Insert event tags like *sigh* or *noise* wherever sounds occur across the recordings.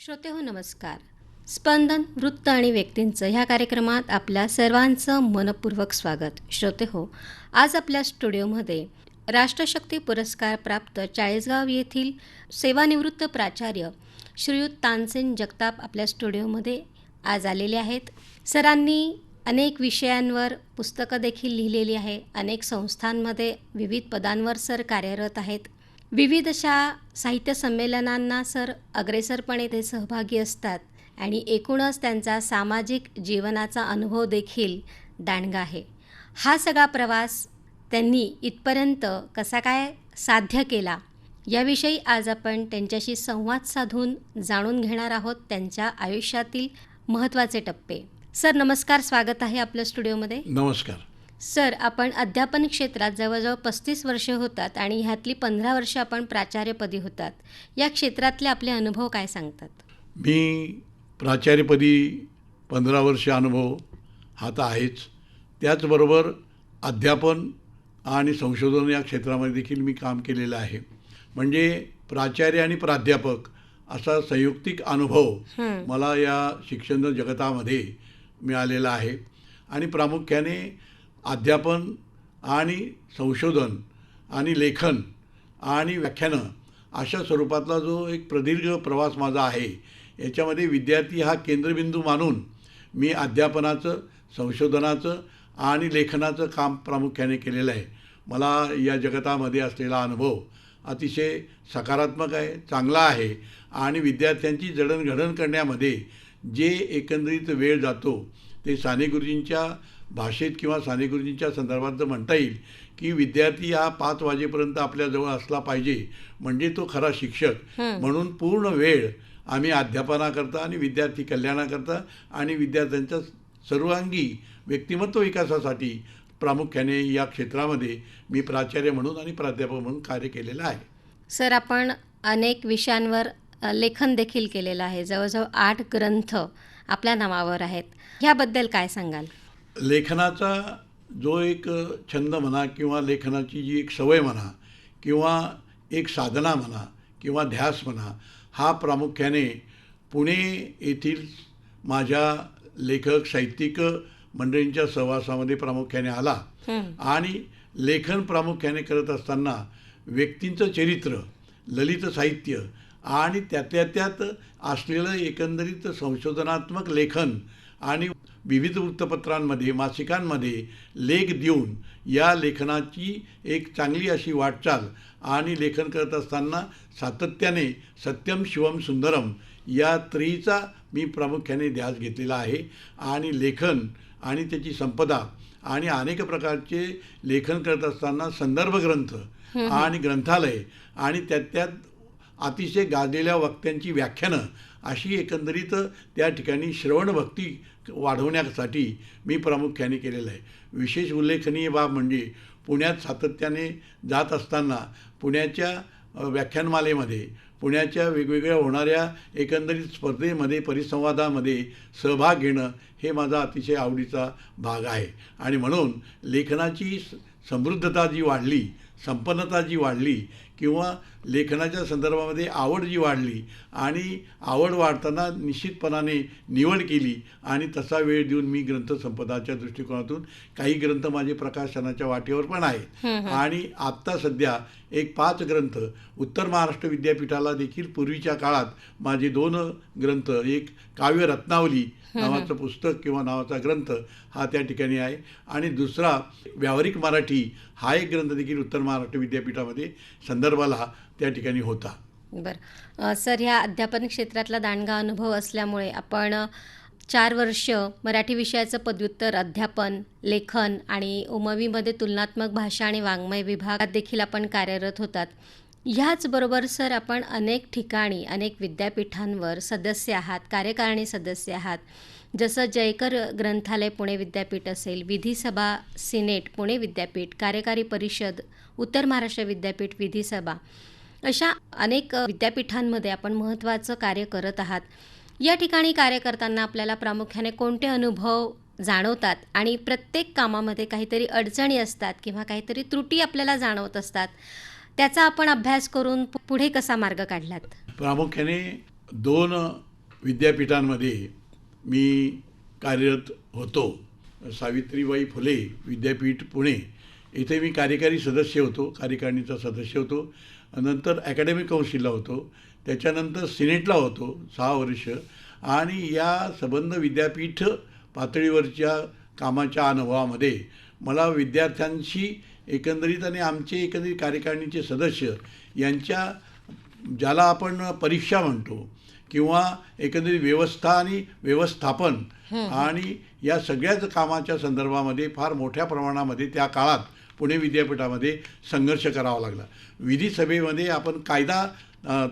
श्रोते हो नमस्कार. स्पंदन वृत्त आणि व्यक्तींचं ह्या कार्यक्रमात आपल्या सर्वांचं मनपूर्वक स्वागत. श्रोते हो आज आपल्या स्टुडिओमध्ये राष्ट्रशक्ती पुरस्कार प्राप्त चाळीसगाव येथील सेवानिवृत्त प्राचार्य श्रीयुत तानसेन जगताप आपल्या स्टुडिओमध्ये आज आलेले आहेत. सरांनी अनेक विषयांवर पुस्तकं देखील लिहिलेली आहे. अनेक संस्थांमध्ये विविध पदांवर सर कार्यरत आहेत. विविध अशा साहित्य संमेलनांना सर अग्रेसरपणे ते सहभागी असतात आणि एकूणच त्यांचा सामाजिक जीवनाचा अनुभव देखील दांडगा आहे. हा सगळा प्रवास त्यांनी इथपर्यंत कसा काय साध्य केला याविषयी आज आपण त्यांच्याशी संवाद साधून जाणून घेणार आहोत त्यांच्या आयुष्यातील महत्त्वाचे टप्पे. सर नमस्कार. स्वागत आहे आपल्या स्टुडिओमध्ये. नमस्कार. सर आपण अध्यापन क्षेत्रात जवळजवळ पस्तीस वर्षे होतात आणि ह्यातली पंधरा वर्ष आपण प्राचार्यपदी होतात. या क्षेत्रातले आपले अनुभव काय सांगतात? मी प्राचार्यपदी पंधरा वर्ष अनुभव हा तर आहेच. त्याचबरोबर अध्यापन आणि संशोधन या क्षेत्रामध्ये देखील मी काम केलेलं आहे. म्हणजे प्राचार्य आणि प्राध्यापक असा संयुक्तिक अनुभव मला या शिक्षण जगतामध्ये मिळालेला आहे. आणि प्रामुख्याने अध्यापन आणि संशोधन आणि लेखन आणि व्याख्यानं अशा स्वरूपातला जो एक प्रदीर्घ प्रवास माझा आहे याच्यामध्ये विद्यार्थी हा केंद्रबिंदू मानून मी अध्यापनाचं संशोधनाचं आणि लेखनाचं काम प्रामुख्याने केलेलं आहे. मला या जगतामध्ये असलेला अनुभव अतिशय सकारात्मक आहे चांगला आहे आणि विद्यार्थ्यांची जडणघडण करण्यामध्ये जे एकंदरीत वेळ जातो ते साने गुरुजींच्या भाषेत किंवा साने गुरुजींच्या संदर्भात जर म्हणता येईल की विद्यार्थी हा पाच वाजेपर्यंत आपल्याजवळ असला पाहिजे म्हणजे तो खरा शिक्षक. म्हणून पूर्ण वेळ आम्ही अध्यापनाकरता आणि विद्यार्थी कल्याणाकरता आणि विद्यार्थ्यांच्या सर्वांगी व्यक्तिमत्व विकासासाठी प्रामुख्याने या क्षेत्रामध्ये मी प्राचार्य म्हणून आणि प्राध्यापक म्हणून कार्य केलेलं आहे. सर आपण अनेक विषयांवर लेखन देखील केलेलं आहे. जवळजवळ आठ ग्रंथ आपल्या नावावर आहेत. ह्याबद्दल काय सांगाल? लेखनाचा जो एक छंद म्हणा किंवा लेखनाची जी एक सवय म्हणा किंवा एक साधना म्हणा किंवा ध्यास म्हणा हा प्रामुख्याने पुणे येथील माझ्या लेखक साहित्यिक मंडळींच्या सहवासामध्ये प्रामुख्याने आला. आणि लेखन प्रामुख्याने करत असताना व्यक्तींचं चरित्र ललित साहित्य आणि त्यातल्या त्यात असलेलं एकंदरीत संशोधनात्मक लेखन आणि विविध वृत्तपत्रांमध्ये मासिकांमध्ये लेख देऊन या लेखनाची एक चांगली अशी वाटचाल आणि लेखन करत असताना सातत्याने सत्यम शिवम सुंदरम या त्रीचा मी प्रामुख्याने ध्यास घेतलेला आहे. आणि लेखन आणि त्याची संपदा आणि अनेक प्रकारचे लेखन करत असताना संदर्भ ग्रंथ आणि ग्रंथालय आणि त्यात त्यात अतिशय गाजलेल्या वक्त्यांची व्याख्यानं अशी एकंदरीत त्या ठिकाणी श्रवणभक्ती वाढवण्यासाठी मी प्रामुख्याने केलेलं आहे. विशेष उल्लेखनीय बाब म्हणजे पुण्यात सातत्याने जात असताना पुण्याच्या व्याख्यानमालेमध्ये पुण्याच्या वेगवेगळ्या होणाऱ्या एकंदरीत स्पर्धेमध्ये परिसंवादामध्ये सहभाग घेणं हे माझा अतिशय आवडीचा भाग आहे. आणि म्हणून लेखनाची स- समृद्धता जी वाढली संपन्नता जी वाढली किंवा लेखनाच्या संदर्भामध्ये आवड जी वाढली आणि आवड वाढताना निश्चितपणाने निवड केली आणि तसा वेळ देऊन मी ग्रंथसंपदाच्या दृष्टिकोनातून काही ग्रंथ माझे प्रकाशनाच्या वाटेवर पण आहेत. आणि आत्ता सध्या एक पाच ग्रंथ उत्तर महाराष्ट्र विद्यापीठाला देखील पूर्वीच्या काळात माझे दोन ग्रंथ एक काव्य रत्नावली *laughs* नावाचं पुस्तक किंवा नावाचा ग्रंथ हा त्या ठिकाणी आहे. आणि दुसरा व्यावहारिक मराठी हा एक ग्रंथ देखील उत्तर महाराष्ट्र विद्यापीठामध्ये संदर्भाला त्या ठिकाणी होता. बरं. सर ह्या अध्यापन क्षेत्रातला दांडगा अनुभव असल्यामुळे आपण चार वर्ष मराठी विषयाचं पदव्युत्तर अध्यापन लेखन आणि उमवीमध्ये तुलनात्मक भाषा आणि वाङ्मय विभागात देखील आपण कार्यरत होतात. ह्याचबरोबर सर आपण अनेक ठिकाणी अनेक विद्यापीठांवर सदस्य आहात कार्यकारिणी सदस्य आहात. जसं जयकर ग्रंथालय पुणे विद्यापीठ असेल विधिसभा सिनेट पुणे विद्यापीठ कार्यकारी परिषद उत्तर महाराष्ट्र विद्यापीठ विधिसभा अशा अनेक विद्यापीठांमध्ये आपण महत्त्वाचं कार्य करत आहात. या ठिकाणी कार्य करताना आपल्याला प्रामुख्याने कोणते अनुभव जाणवतात आणि प्रत्येक कामामध्ये काहीतरी अडचणी असतात किंवा काहीतरी त्रुटी आपल्याला जाणवत असतात त्याचा आपण अभ्यास करून पुढे कसा मार्ग काढलात? प्रामुख्याने दोन विद्यापीठांमध्ये मी कार्यरत होतो. सावित्रीबाई फुले विद्यापीठ पुणे. इथे मी कार्यकारी सदस्य होतो कार्यकारिणीचा सदस्य होतो. नंतर अकॅडमिक कौन्सिलला होतो. त्याच्यानंतर सिनेटला होतो सहा वर्ष. आणि या संबंध विद्यापीठ पातळीवरच्या कामाच्या अनुभवामध्ये मला विद्यार्थ्यांशी एकंदरीत आणि आमचे एकंदरीत कार्यकारिणीचे सदस्य यांच्या ज्याला आपण परीक्षा म्हणतो किंवा एकंदरीत व्यवस्था आणि व्यवस्थापन आणि या सगळ्याच कामाच्या संदर्भामध्ये फार मोठ्या प्रमाणामध्ये त्या काळात पुणे विद्यापीठामध्ये संघर्ष करावा लागला. विधिसभेमध्ये आपण कायदा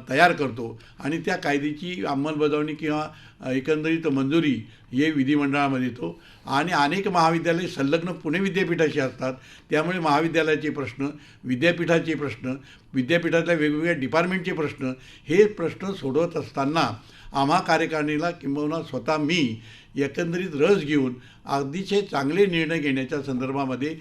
तयार करतो आणि त्या कायद्याची अंमलबजावणी किंवा एकंदरीत मंजुरी हे विधिमंडळामध्ये येतो. आणि अनेक महाविद्यालय संलग्न पुणे विद्यापीठाशी असतात. त्यामुळे महाविद्यालयाचे प्रश्न विद्यापीठाचे प्रश्न विद्यापीठातल्या वेगवेगळ्या डिपार्टमेंटचे प्रश्न हे प्रश्न सोडवत असताना आम्हा कार्यकारिणीला किंबहुना स्वतः मी एकंदरीत रस घेऊन अगदीशय चांगले निर्णय घेण्याच्या संदर्भामध्ये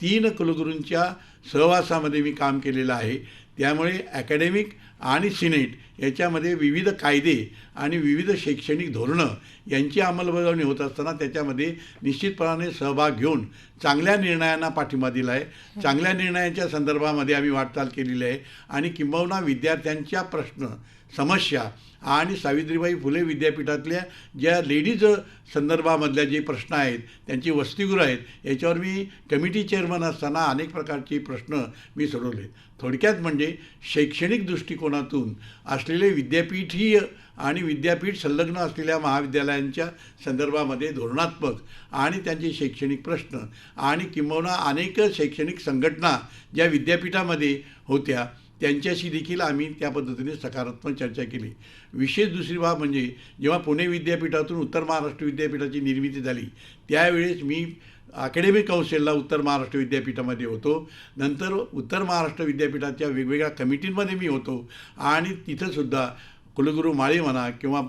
तीन कुलगुरूंच्या सहवासामध्ये मी काम केलेलं आहे. त्यामुळे ॲकॅडेमिक आणि सिनेट याच्यामध्ये विविध कायदे आणि विविध शैक्षणिक धोरणं यांची अंमलबजावणी होत असताना त्याच्यामध्ये निश्चितपणाने सहभाग घेऊन चांगल्या निर्णयांना पाठिंबा दिला आहे चांगल्या निर्णयांच्या संदर्भामध्ये आम्ही वाटचाल केलेली आहे. आणि किंबहुना विद्यार्थ्यांच्या प्रश्न समस्या आणि सावित्रीबाई फुले विद्यापीठातल्या ज्या लेडीज संदर्भामधल्या जे प्रश्न आहेत त्यांची वसतिगृह आहेत याच्यावर मी कमिटी चेअरमन असताना अनेक प्रकारचे प्रश्न मी सोडवले थोडक्यात म्हणजे शैक्षणिक दृष्टिकोनातून असलेले विद्यापीठीय आणि विद्यापीठ संलग्न असलेल्या महाविद्यालयांच्या संदर्भामध्ये धोरणात्मक आणि त्यांचे शैक्षणिक प्रश्न आणि किंबहुना अनेक शैक्षणिक संघटना ज्या विद्यापीठामध्ये होत्या त्यांच्याशी देखील आम्ही त्या पद्धतीने सकारात्मक चर्चा केली. विशेष दुसरी बाब म्हणजे जेव्हा पुणे विद्यापीठातून उत्तर महाराष्ट्र विद्यापीठाची निर्मिती झाली त्यावेळेस मी अकॅडमिक काउन्सिलला उत्तर महाराष्ट्र विद्यापीठामध्ये होतो. नंतर उत्तर महाराष्ट्र विद्यापीठाच्या वेगवेगळ्या कमिटींमध्ये मी होतो. आणि तिथंसुद्धा कुलगुरू माळी म्हणा किंवा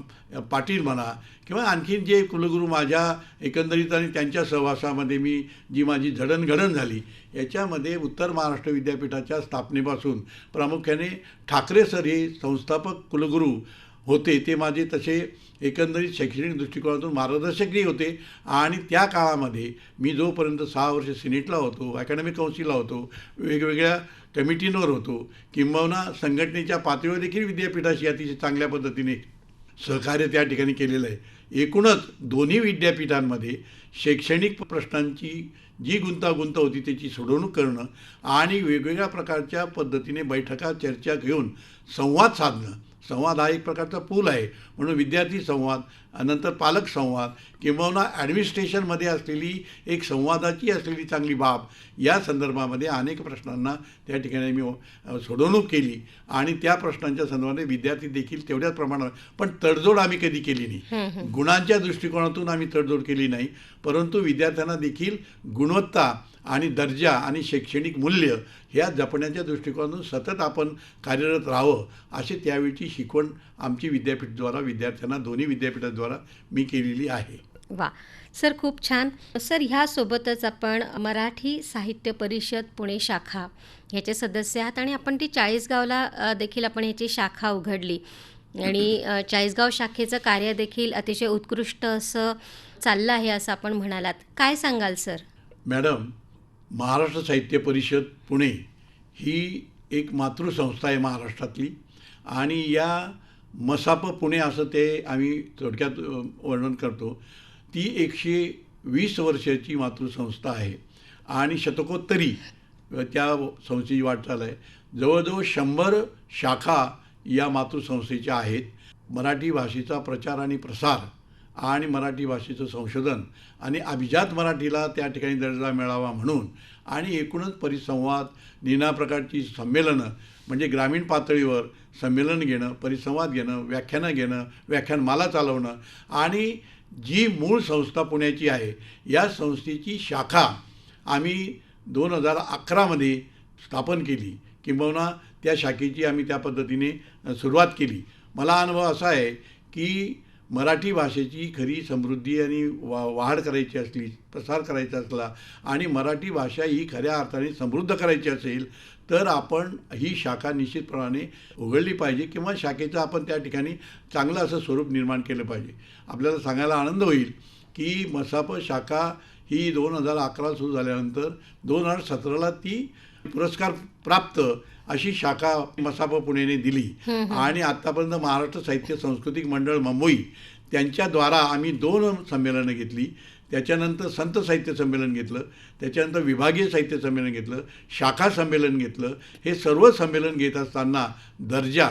पाटील म्हणा किंवा आणखीन जे कुलगुरू माझ्या एकंदरीत आणि त्यांच्या सहवासामध्ये मी जी माझी जडणघडण झाली याच्यामध्ये उत्तर महाराष्ट्र विद्यापीठाच्या स्थापनेपासून प्रामुख्याने ठाकरे सर हे संस्थापक कुलगुरू होते ते माझे तसे एकंदरीत शैक्षणिक दृष्टिकोनातून मार्गदर्शकही होते. आणि त्या काळामध्ये मी जोपर्यंत सहा वर्ष सिनेटला होतो अकॅडमिक काउन्सिलला होतो वेगवेगळ्या कमिटींवर होतो किंबहुना संघटनेच्या पातळीवर देखील विद्यापीठाशी अतिशय चांगल्या पद्धतीने सहकार्य त्या ठिकाणी केलेलं आहे. एकूणच दोन्ही विद्यापीठांमध्ये शैक्षणिक प्रश्नांची जी गुंतागुंत होती त्याची सोडवणूक करणं आणि वेगवेगळ्या प्रकारच्या पद्धतीने बैठका चर्चा घेऊन संवाद साधणं संवाद हा एक प्रकारचा पूल आहे. म्हणून विद्यार्थी संवाद नंतर पालक संवाद किंबहुना ॲडमिनिस्ट्रेशनमध्ये असलेली एक संवादाची असलेली चांगली बाब या संदर्भामध्ये अनेक प्रश्नांना त्या ठिकाणी मी सोडवणूक केली. आणि त्या प्रश्नांच्या संदर्भामध्ये विद्यार्थी देखील तेवढ्याच प्रमाणात पण तडजोड आम्ही कधी केली नाही. गुणांच्या दृष्टिकोनातून आम्ही तडजोड केली नाही. परंतु विद्यार्थ्यांना देखील गुणवत्ता आणि दर्जा आणि शैक्षणिक मूल्य ह्या जपण्याच्या दृष्टिकोनातून सतत आपण कार्यरत राहावं अशी त्यावेळची शिकवण आमची विद्यापीठद्वारा विद्यार्थ्यांना दोन्ही विद्यापीठाद्वारा मी केलेली आहे. वा. सर खूप छान. सर ह्यासोबतच आपण मराठी साहित्य परिषद पुणे शाखा ह्याचे सदस्य आहात आणि आपण ती चाळीसगावला देखील आपण ह्याची शाखा उघडली. आणि चाळीसगाव शाखेचं कार्य देखील अतिशय उत्कृष्ट असं चाललं आहे असं आपण म्हणालात. काय सांगाल सर? मॅडम महाराष्ट्र साहित्य परिषद पुणे ही एक मातृसंस्था आहे महाराष्ट्रातली. आणि या मसाप पुणे असं ते आम्ही थोडक्यात वर्णन करतो. ती एकशे वीस वर्षाची मातृसंस्था आहे. आणि शतकोत्तरी त्या संस्थेची वाटचाल आहे. जवळजवळ शंभर शाखा या मातृसंस्थेच्या आहेत. मराठी भाषेचा प्रचार आणि प्रसार आणि मराठी भाषेचं संशोधन आणि अभिजात मराठीला त्या ठिकाणी दर्जा मिळावा म्हणून आणि एकूणच परिसंवाद निना प्रकारची संमेलनं म्हणजे ग्रामीण पातळीवर संमेलन घेणं परिसंवाद घेणं व्याख्यानं घेणं व्याख्यानमाला चालवणं आणि जी मूळ संस्था पुण्याची आहे या संस्थेची शाखा आम्ही दोन हजार अकरामध्ये स्थापन केली. किंबहुना त्या शाखेची आम्ही त्या पद्धतीने सुरुवात केली. मला अनुभव असा आहे की मराठी भाषेची खरी समृद्धी आणि वा वाढ करायची असली प्रसार करायचा असला आणि मराठी भाषा ही खऱ्या अर्थाने समृद्ध करायची असेल तर आपण ही शाखा निश्चितप्रमाणे उघडली पाहिजे किंवा शाखेचं आपण त्या ठिकाणी चांगलं असं स्वरूप निर्माण केलं पाहिजे. आपल्याला सांगायला आनंद होईल की मसाप शाखा ही दोन हजार अकरा सुरू झाल्यानंतर दोन हजार सतराला ती पुरस्कार प्राप्त अशी शाखा मसाप पुणेने दिली. आणि आत्तापर्यंत महाराष्ट्र साहित्य सांस्कृतिक मंडळ मुंबई त्यांच्याद्वारा आम्ही दोन संमेलनं घेतली. त्याच्यानंतर संत साहित्य संमेलन घेतलं. त्याच्यानंतर विभागीय साहित्य संमेलन घेतलं. शाखा संमेलन घेतलं. हे सर्व संमेलन घेत असताना दर्जा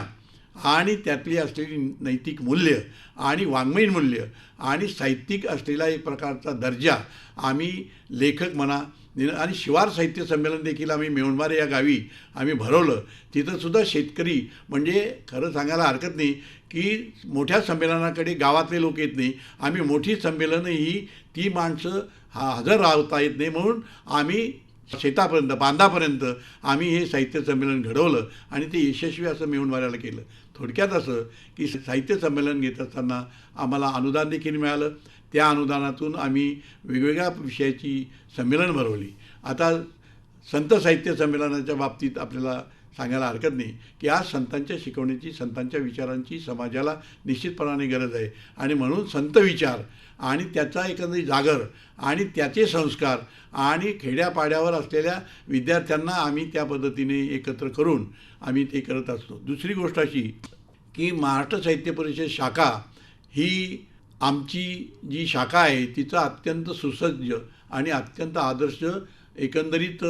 आणि त्यातली असलेली नैतिक मूल्य आणि वाङ्मयीन मूल्य आणि साहित्यिक असलेला एक प्रकारचा दर्जा आम्ही लेखक म्हणा आणि शिवार साहित्य संमेलन देखील आम्ही मेवणबारे या गावी आम्ही भरवलं. तिथंसुद्धा शेतकरी म्हणजे खरं सांगायला हरकत नाही की मोठ्या संमेलनाकडे गावातले लोक येत नाही. आम्ही मोठी संमेलनं ही ती माणसं हा हजर राहता येत नाही म्हणून आम्ही शेतापर्यंत बांधापर्यंत आम्ही हे साहित्य संमेलन घडवलं आणि ते यशस्वी असं मिळून वाऱ्याला केलं. थोडक्यात असं की साहित्य संमेलन घेत असताना आम्हाला अनुदान देखील मिळालं. त्या अनुदानातून आम्ही वेगवेगळ्या विषयाची संमेलन भरवली. आता संत साहित्य संमेलनाच्या बाबतीत आपल्याला सांगायला हरकत नाही की आज संतांच्या शिकवण्याची संतांच्या विचारांची समाजाला निश्चितपणाने गरज आहे. आणि म्हणून संत विचार आणि त्याचा एकंदरीत जागर आणि त्याचे संस्कार आणि खेड्यापाड्यावर असलेल्या विद्यार्थ्यांना आम्ही त्या पद्धतीने एकत्र करून आम्ही ते करत असतो. दुसरी गोष्ट अशी की महाराष्ट्र साहित्य परिषद शाखा ही आमची जी शाखा आहे तिचं अत्यंत सुसज्ज आणि अत्यंत आदर्श एकंदरीत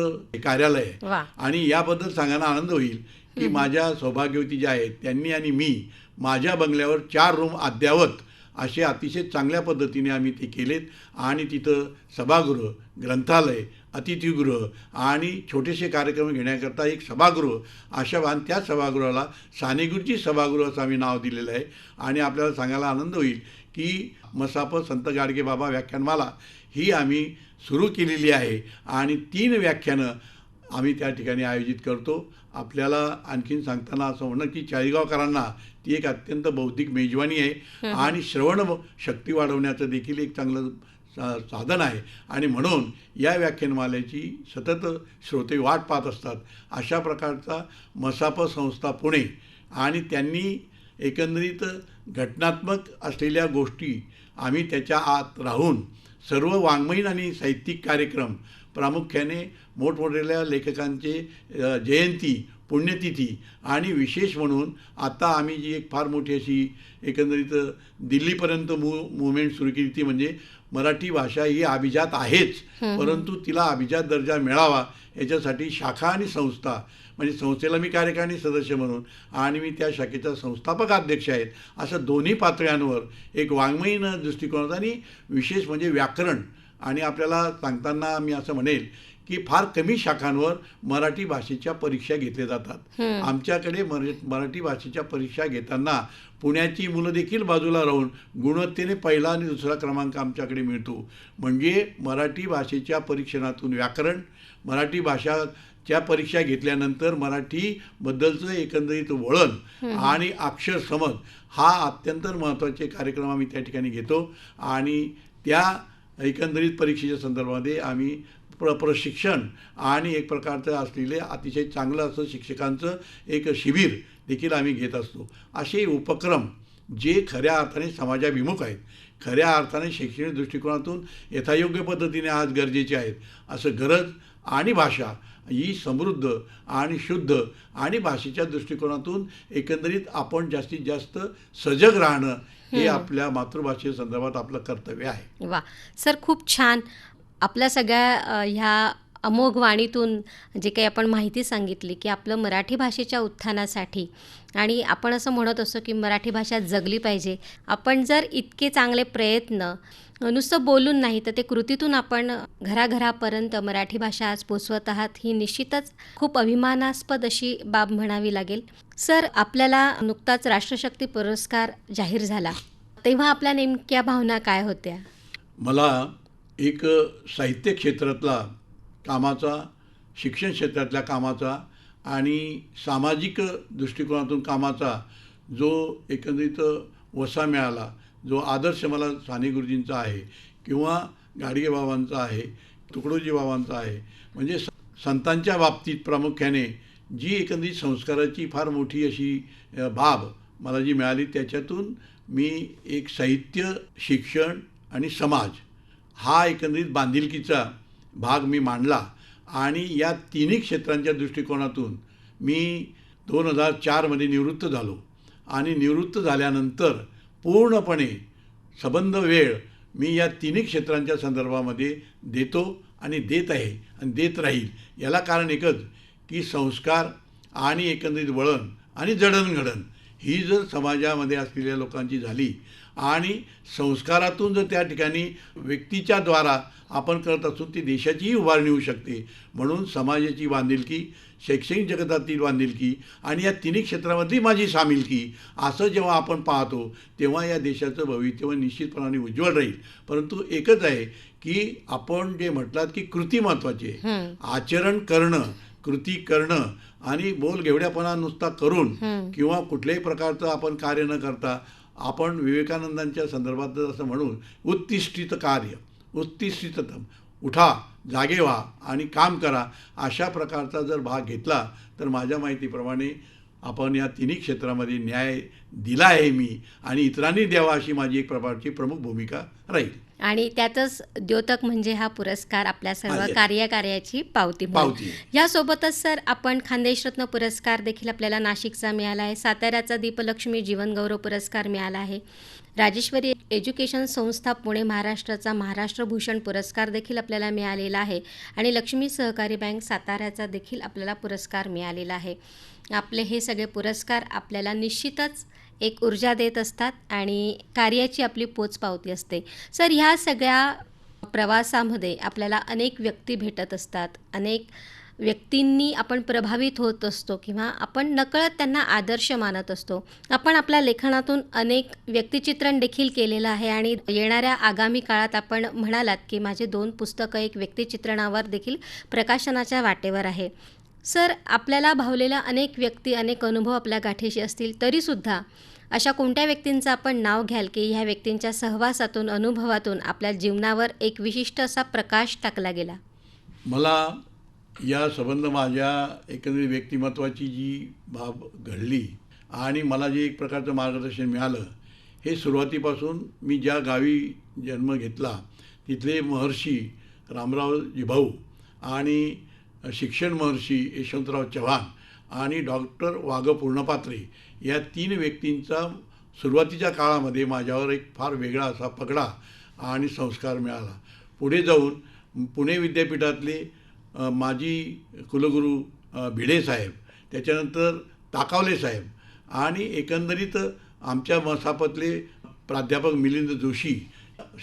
कार्यालय आहे. आणि याबद्दल सांगायला आनंद होईल की माझ्या सौभाग्यवती ज्या आहेत त्यांनी आणि मी माझ्या बंगल्यावर चार रूम अद्यावत असे अतिशय चांगल्या पद्धतीने आम्ही ते केलेत. आणि तिथं सभागृह ग्रंथालय अतिथीगृह आणि छोटेसे कार्यक्रम घेण्याकरता एक सभागृह अशा आणि त्या सभागृहाला सानेगुरुजी सभागृह असं आम्ही नाव दिलेलं आहे. आणि आपल्याला सांगायला आनंद होईल की मसाप संत गाडगे बाबा व्याख्यानमाला ही आम्ही सुरू केलेली आहे. आणि तीन व्याख्यानं आम्ही त्या ठिकाणी आयोजित करतो. आपल्याला आणखीन सांगताना असं म्हणणं की चाळीगावकरांना ती एक अत्यंत बौद्धिक मेजवानी आहे. आणि श्रवण शक्ती वाढवण्याचं देखील एक चांगलं सा साधन आहे. आणि म्हणून या व्याख्यानमालेची सतत श्रोते वाट पाहत असतात. अशा प्रकारचा मसाप संस्था पुणे आणि त्यांनी एकंदरीत घटनात्मक असलेल्या गोष्टी आम्ही त्याच्या आत राहून सर्व वाङ्मयीन आणि साहित्यिक कार्यक्रम प्रामुख्याने मोठमोठ्या लेखकांचे जयंती पुण्यतिथी आणि विशेष म्हणून आता आम्ही जी एक फार मोठी अशी एकंदरीत दिल्लीपर्यंत मू मुवमेंट सुरू केली ती म्हणजे मराठी भाषा ही अभिजात आहेच. परंतु तिला अभिजात दर्जा मिळावा याच्यासाठी शाखा आणि संस्था म्हणजे संस्थेला मी कार्यकारिणी सदस्य म्हणून आणि मी त्या शाखेचा संस्थापक अध्यक्ष आहेत असं दोन्ही पातळ्यांवर एक वाङ्मयीन दृष्टिकोनात आणि विशेष म्हणजे व्याकरण आणि आपल्याला सांगताना मी असं म्हणेल की फार कमी शाखांवर मराठी भाषेच्या परीक्षा घेतल्या जातात. आमच्याकडे मर मराठी भाषेच्या परीक्षा घेताना पुण्याची मुलं देखील बाजूला राहून गुणवत्तेने पहिला आणि दुसरा क्रमांक आमच्याकडे मिळतो. म्हणजे मराठी भाषेच्या परीक्षणातून व्याकरण मराठी भाषाच्या परीक्षा घेतल्यानंतर मराठीबद्दलचं एकंदरीत वळण आणि अक्षर समज हा अत्यंत महत्त्वाचे कार्यक्रम आम्ही त्या ठिकाणी घेतो. आणि त्या एकंदरीत परीक्षेच्या संदर्भामध्ये आम्ही प्र प्रशिक्षण आणि एक प्रकारचं असलेले अतिशय चांगलं असं शिक्षकांचं एक शिबिर देखील आम्ही घेत असतो. असे उपक्रम जे खऱ्या अर्थाने समाजाभिमुख आहेत. खऱ्या अर्थाने शैक्षणिक दृष्टिकोनातून यथायोग्य पद्धतीने आज गरजेचे आहेत. असं गरज आणि भाषा ही समृद्ध आणि शुद्ध आणि भाषेच्या दृष्टिकोनातून एकंदरीत आपण जास्तीत जास्त सजग राहणं हे आपल्या मातृभाषे संदर्भात आपलं कर्तव्य आहे. वा. सर खूप छान. आपल्या सगळ्या ह्या अमोघ वाणीतून जे काही आपण माहिती सांगितली की आपलं मराठी भाषेच्या उत्थानासाठी आणि आपण असं म्हणत असतो की मराठी भाषा जगली पाहिजे आपण जर इतके चांगले प्रयत्न नुसतं बोलून नाही तर ते कृतीतून आपण घराघरापर्यंत मराठी भाषा आज पोचवत आहात ही निश्चितच खूप अभिमानास्पद अशी बाब म्हणावी लागेल. सर आपल्याला नुकताच राष्ट्रशक्ती पुरस्कार जाहीर झाला. तेव्हा आपल्या नेमक्या भावना काय होत्या? मला एक साहित्य क्षेत्रातला कामाचा शिक्षण क्षेत्रातल्या कामाचा आणि सामाजिक दृष्टिकोनातून कामाचा जो एकंदरीत वसा मिळाला जो आदर्श मला साने गुरुजींचा आहे किंवा गाडगे बाबांचा आहे तुकडोजी बाबांचा आहे म्हणजे स- संतांच्या बाबतीत प्रामुख्याने जी एकंदरीत संस्काराची फार मोठी अशी बाब मला जी मिळाली त्याच्यातून मी एक साहित्य शिक्षण आणि समाज हा एकंदरीत बांधिलकीचा भाग मी मांडला. आणि या तिन्ही क्षेत्रांच्या दृष्टिकोनातून मी दोन हजार चारमध्ये निवृत्त झालो. आणि निवृत्त झाल्यानंतर पूर्णपणे सबंध वेळ मी या तिन्ही क्षेत्रांच्या संदर्भामध्ये देतो आणि देत आहे आणि देत राहील. याला कारण एकच की संस्कार आणि एकंदरीत वळण आणि जडणघडण ही जर समाजामध्ये असलेल्या लोकांची झाली आणि संस्कारातून जर त्या ठिकाणी व्यक्तीच्या द्वारा आपण करत असून ती देशाचीही उभारणी होऊ शकते. म्हणून समाजाची बांधिलकी शैक्षणिक जगतातील बांधिलकी आणि या तिन्ही क्षेत्रामधली माझी सामिलकी असं जेव्हा आपण पाहतो तेव्हा या देशाचं भवितव्य निश्चितपणाने उज्ज्वल राहील. परंतु एकच आहे की आपण जे म्हटलात की कृती महत्त्वाची आहे. आचरण करणं कृती करणं आणि बोल घेवड्यापणा नुसता करून. किंवा कुठल्याही प्रकारचं आपण कार्य न करता आपण विवेकानंदांच्या संदर्भात असं म्हणून उत्तिष्ठित कार्य उत्तिष्ठिततम उठा जागे व्हा आणि काम करा अशा प्रकारचा जर भाग घेतला तर माझ्या माहितीप्रमाणे आपण या तिन्ही क्षेत्रामध्ये न्याय दिला आहे मी आणि इतरांनी द्यावा अशी माझी एक प्रकारची प्रमुख भूमिका राहील आणि त्यातच द्योतक म्हणजे हा पुरस्कार आपल्या सर्व आहे. कार्याची पावती. पावती यासोबतच सर आपण खानदेशरत्न पुरस्कार देखील आपल्याला नाशिकचा मिळाला आहे साताऱ्याचा दीपलक्ष्मी जीवनगौरव पुरस्कार मिळाला आहे राजेश्वरी एज्युकेशन संस्था पुणे महाराष्ट्राचा महाराष्ट्र भूषण पुरस्कार देखील आपल्याला मिळालेला आहे आणि लक्ष्मी सहकारी बँक साताऱ्याचा देखील आपल्याला पुरस्कार मिळालेला आहे. आपले हे सगळे पुरस्कार आपल्याला निश्चितच एक ऊर्जा देत असतात आणि कार्याची आपली पोचपावती असते. सर ह्या सगळ्या प्रवासामध्ये आपल्याला अनेक व्यक्ती भेटत असतात अनेक व्यक्तींनी आपण प्रभावित होत असतो किंवा आपण नकळत त्यांना आदर्श मानत असतो. आपण आपल्या लेखनातून अनेक व्यक्तिचित्रण देखील केलेलं आहे आणि येणाऱ्या आगामी काळात आपण म्हणालात की माझे दोन पुस्तकं एक व्यक्तिचित्रणावर देखील प्रकाशनाच्या वाटेवर आहे. सर आपल्याला भावलेल्या अनेक व्यक्ती अनेक अनुभव आपल्या गाठीशी असतील तरीसुद्धा अशा कोणत्या व्यक्तींचं आपण नाव घ्याल की ह्या व्यक्तींच्या सहवासातून अनुभवातून आपल्या जीवनावर एक विशिष्ट असा प्रकाश टाकला गेला? मला या संबंध माझ्या एकंदरीत व्यक्तिमत्वाची जी बाब घडली आणि मला जे एक प्रकारचं मार्गदर्शन मिळालं हे सुरुवातीपासून मी ज्या गावी जन्म घेतला तिथले महर्षी रामराव जिभाऊ आणि शिक्षण महर्षी यशवंतराव चव्हाण आणि डॉक्टर वाघ पूर्णपात्रे या तीन व्यक्तींचा सुरुवातीच्या काळामध्ये माझ्यावर एक फार वेगळा असा पगडा आणि संस्कार मिळाला. पुढे जाऊन पुणे विद्यापीठातले माजी कुलगुरू भिडेसाहेब भिडे साहेब त्याच्यानंतर ताकावले साहेब आणि एकंदरीत आमच्या मसापतले प्राध्यापक मिलिंद जोशी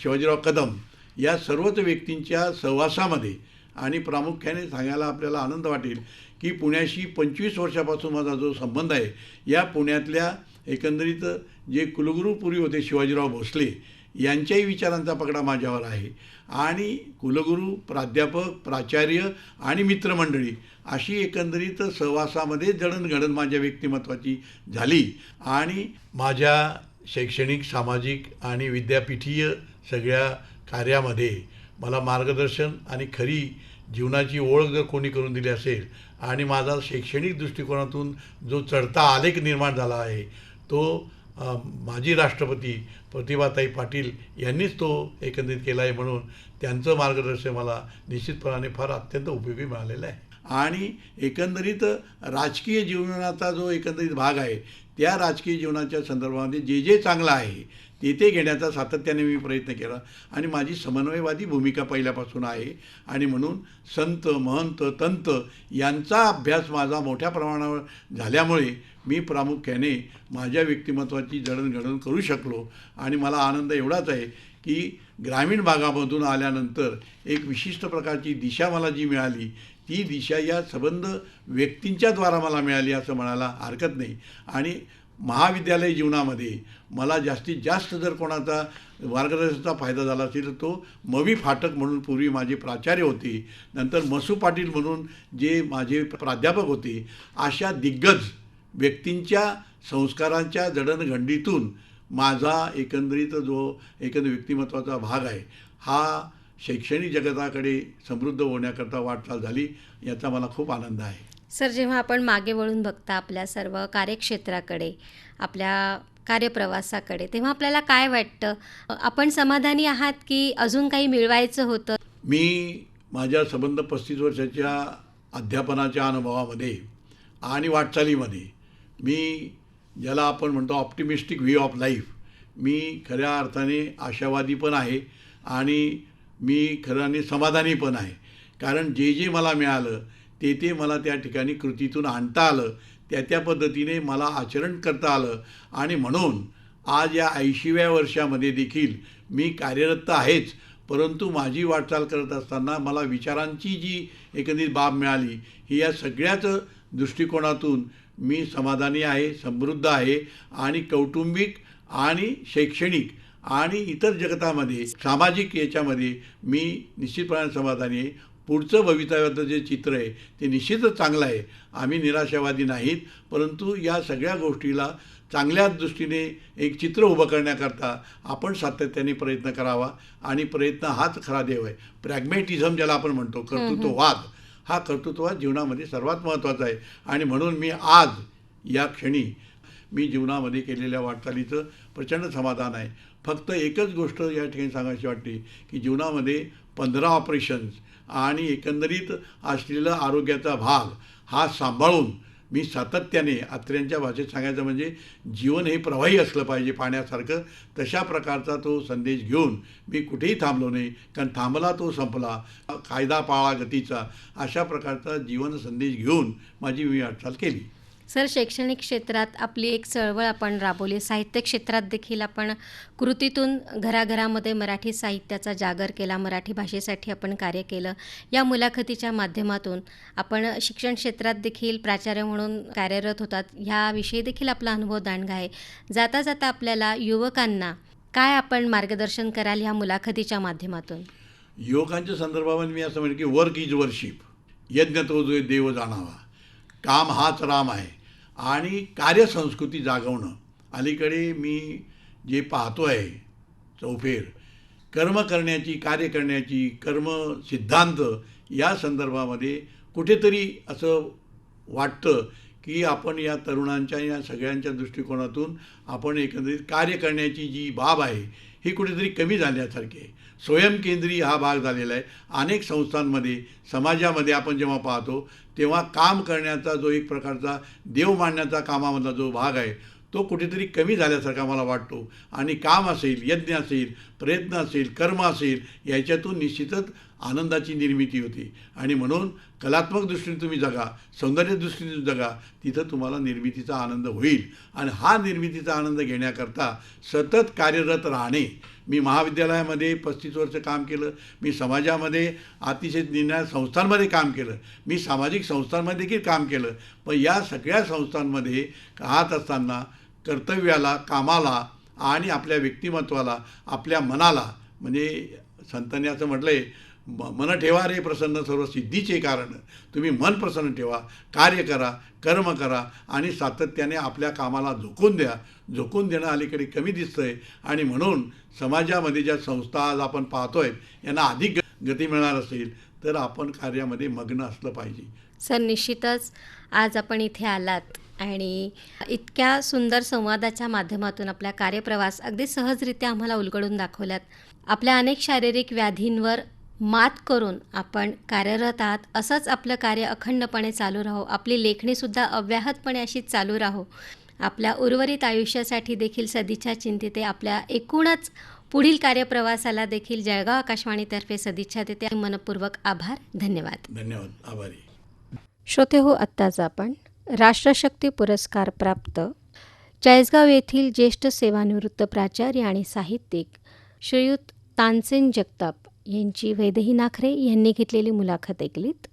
शिवाजीराव कदम या सर्वच व्यक्तींच्या सहवासामध्ये आणि प्रामुख्याने सांगायला आपल्याला आनंद वाटेल की पुण्याशी पंचवीस वर्षापासून माझा जो संबंध आहे या पुण्यातल्या एकंदरीत जे कुलगुरूपूर्वी होते शिवाजीराव भोसले यांच्याही विचारांचा पगडा माझ्यावर आहे. आणि कुलगुरू प्राध्यापक प्राचार्य आणि मित्रमंडळी अशी एकंदरीत सहवासामध्ये जडणघडण माझ्या व्यक्तिमत्वाची झाली. आणि माझ्या शैक्षणिक सामाजिक आणि विद्यापीठीय सगळ्या कार्यामध्ये मला मार्गदर्शन आणि खरी जीवनाची ओळख जर कोणी करून दिली असेल आणि माझा शैक्षणिक दृष्टिकोनातून जो चढता आलेख निर्माण झाला आहे तो माजी राष्ट्रपती प्रतिभाताई पाटील यांनीच तो एकंदरीत केला आहे म्हणून त्यांचं मार्गदर्शन मला निश्चितपणाने फार अत्यंत उपयोगी मिळालेलं आहे. आणि एकंदरीत राजकीय जीवनाचा जो एकंदरीत भाग आहे त्या राजकीय जीवनाच्या संदर्भामध्ये जे जे चांगलं आहे ते ते घेण्याचा सातत्याने मी प्रयत्न केला. आणि माझी समन्वयवादी भूमिका पहिल्यापासून आहे. आणि म्हणून संत महंत तंत यांचा अभ्यास माझा मोठ्या प्रमाणावर झाल्यामुळे मी प्रामुख्याने माझ्या व्यक्तिमत्वाची जडणघडण करू शकलो. आणि मला आनंद एवढाच आहे की ग्रामीण भागामधून आल्यानंतर एक विशिष्ट प्रकारची दिशा मला जी मिळाली ती दिशा या संबंध व्यक्तींच्याद्वारा मला मिळाली असं म्हणायला हरकत नाही. आणि महाविद्यालय जीवनामध्ये मला जास्तीत जास्त जर कोणाचा मार्गदर्शनाचा फायदा झाला असेल तर तो मवी फाटक म्हणून पूर्वी माझे प्राचार्य होते नंतर मसू पाटील म्हणून जे माझे प्राध्यापक होते अशा दिग्गज व्यक्तींच्या संस्कारांच्या जडणघडणीतून माझा एकंदरीत जो एकंदर व्यक्तिमत्वाचा भाग आहे हा शैक्षणिक जगताकडे समृद्ध होण्याकरता वाटचाल झाली याचा मला खूप आनंद आहे. सर जेव्हा आपण मागे वळून बघता आपल्या सर्व कार्यक्षेत्राकडे आपल्या कार्यप्रवासाकडे तेव्हा आपल्याला काय वाटतं? आपण समाधानी आहात की अजून काही मिळवायचं होतं? मी माझ्या संबंध पस्तीस वर्षाच्या अध्यापनाच्या अनुभवामध्ये आणि वाटचालीमध्ये मी ज्याला आपण म्हणतो ऑप्टिमिस्टिक व्ह्यू ऑफ लाईफ मी खऱ्या अर्थाने आशावादी पण आहे आणि मी खऱ्याने समाधानी पण आहे. कारण जे जे मला मिळालं ते ते मला त्या ठिकाणी कृतीतून आणता आलं त्या त्या पद्धतीने मला आचरण करता आलं आणि म्हणून आज या ऐंशीव्या वर्षामध्ये देखील मी कार्यरत आहेच परंतु माझी वाटचाल करत असताना मला विचारांची जी एकंदरीत बाब मिळाली ही या सगळ्याच दृष्टिकोनातून मी समाधानी आहे समृद्ध आहे आणि कौटुंबिक आणि शैक्षणिक आणि इतर जगतामध्ये सामाजिक याच्यामध्ये मी निश्चितपणे समाधानी आहे. पुढचं भवितव्याचं जे चित्र आहे ते निश्चितच चांगलं आहे. आम्ही निराशावादी नाहीत परंतु या सगळ्या गोष्टीला चांगल्या दृष्टीने एक चित्र उभं करण्याकरता आपण सातत्याने प्रयत्न करावा. आणि प्रयत्न हाच खरा देव आहे. प्रॅग्मॅटिझम ज्याला आपण म्हणतो कर्तृत्ववाद. हा कर्तृत्ववाद जीवनामध्ये सर्वात महत्त्वाचा आहे. आणि म्हणून मी आज या क्षणी मी जीवनामध्ये केलेल्या वाटचालीचं प्रचंड समाधान आहे. फक्त एकच गोष्ट या ठिकाणी सांगायची वाटते की जीवनामध्ये पंधरा ऑपरेशन्स आणि एकंदरीत असलेला आरोग्याचा भाग हा सांभाळून मी सातत्याने आत्र्यांच्या भाषेत सांगायचं म्हणजे जीवन हे प्रवाही असलं पाहिजे पाण्यासारखं तशा प्रकारचा तो संदेश घेऊन मी कुठेही थांबलो नाही कारण थांबला तो संपला. कायदा पाळा गतीचा अशा प्रकारचा जीवन संदेश घेऊन माझी मी वाटचाल केली. सर शैक्षणिक क्षेत्रात आपली एक चळवळ आपण राबवली. साहित्य क्षेत्रात देखील आपण कृतीतून घराघरामध्ये मराठी साहित्याचा जागर केला मराठी भाषेसाठी आपण कार्य केलं. या मुलाखतीच्या माध्यमातून आपण शिक्षण क्षेत्रात देखील प्राचार्य म्हणून कार्यरत होतात. ह्याविषयी देखील आपला अनुभव दांडगा आहे. जाता जाता आपल्याला युवकांना काय आपण मार्गदर्शन कराल ह्या मुलाखतीच्या माध्यमातून? युवकांच्या संदर्भामध्ये मी असं म्हणेन की वर्क इज वर्शिप. यज्ञ तो जो देव जाणावा. काम हाच राम आहे. आणि कार्यसंस्कृती जागवणं. अलीकडे मी जे पाहतो आहे चौफेर कर्म करण्याची कार्य करण्याची कर्म सिद्धांत या संदर्भामध्ये कुठेतरी असं वाटतं की आपण या तरुणांच्या या सगळ्यांच्या दृष्टिकोनातून आपण एकंदरीत कार्य करण्याची जी बाब आहे ही कुठेतरी कमी झाल्यासारखी आहे. स्वयंकेंद्री हा भाग झालेला आहे. अनेक संस्थांमध्ये समाजामध्ये आपण जेव्हा पाहतो तेव्हा काम करण्याचा जो एक प्रकारचा देव मानण्याचा कामामधला जो भाग आहे तो कुठेतरी कमी झाल्यासारखा मला वाटतो. आणि काम असेल यज्ञ असेल प्रयत्न असेल कर्म असेल याच्यातून निश्चितच आनंदाची निर्मिती होते. आणि म्हणून कलात्मक दृष्टीने तुम्ही जगा सौंदर्य दृष्टीने तुम्ही जगा तिथं तुम्हाला निर्मितीचा आनंद होईल. आणि हा निर्मितीचा आनंद घेण्याकरता सतत कार्यरत राहणे. मी महाविद्यालयामध्ये पस्तीस वर्ष काम केलं. मी समाजामध्ये अतिशय निर्णय संस्थांमध्ये काम केलं. मी सामाजिक संस्थांमध्ये देखील काम केलं. पण या सगळ्या संस्थांमध्ये राहत असताना कर्तव्याला कामाला आणि आपल्या व्यक्तिमत्वाला आपल्या मनाला म्हणजे संतांनी असं म्हटलं आहे मन ठेवा रे प्रसन्न सर्व सिद्धीचे कारण. तुम्ही मन प्रसन्न ठेवा कार्य करा कर्म करा आणि सातत्याने आपल्या कामाला झोकून द्या. झोकून देणं अलीकडे कमी दिसतं आहे आणि म्हणून समाजामध्ये ज्या संस्था आज आपण पाहतोय यांना अधिक गती मिळणार असेल तर आपण कार्यामध्ये मग्न असलं पाहिजे. सर निश्चितच आज आपण इथे आलात आणि इतक्या सुंदर संवादाच्या माध्यमातून आपला कार्यप्रवास अगदी सहजरित्या आम्हाला उलगडून दाखवल्यात. आपल्या अनेक शारीरिक व्याधींवर मात करून आपण कार्यरत आहात असंच आपलं कार्य अखंडपणे चालू राहो. आपली लेखणीसुद्धा अव्याहतपणे अशी चालू राहो. आपल्या उर्वरित आयुष्यासाठी देखील सदिच्छा चिंतिते. आपल्या एकूणच पुढील कार्यप्रवासाला देखील जळगाव आकाशवाणीतर्फे सदिच्छा देते. मनपूर्वक आभार. धन्यवाद. धन्यवाद. आभारी. श्रोते हो आत्ताच आपण राष्ट्रशक्ती पुरस्कार प्राप्त चाळीसगाव येथील ज्येष्ठ सेवानिवृत्त प्राचार्य आणि साहित्यिक श्रीयुत तानसेन जगताप यांची वैदही नाखरे यांनी घेतलेली मुलाखत ऐकलीत.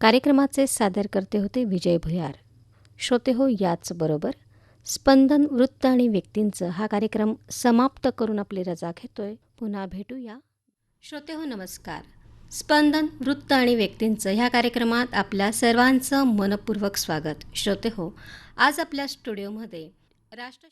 कार्यक्रमाचे सादरकर्ते होते विजय भुयार. श्रोते हो याचबरोबर स्पंदन वृत्त आणि व्यक्तींचं हा कार्यक्रम समाप्त करून आपली रजा घेतोय. पुन्हा भेटूया. श्रोते हो नमस्कार. स्पंदन वृत्त आणि व्यक्तींचं ह्या कार्यक्रमात आपल्या सर्वांचं मनपूर्वक स्वागत. श्रोते हो आज आपल्या स्टुडिओमध्ये राष्ट्र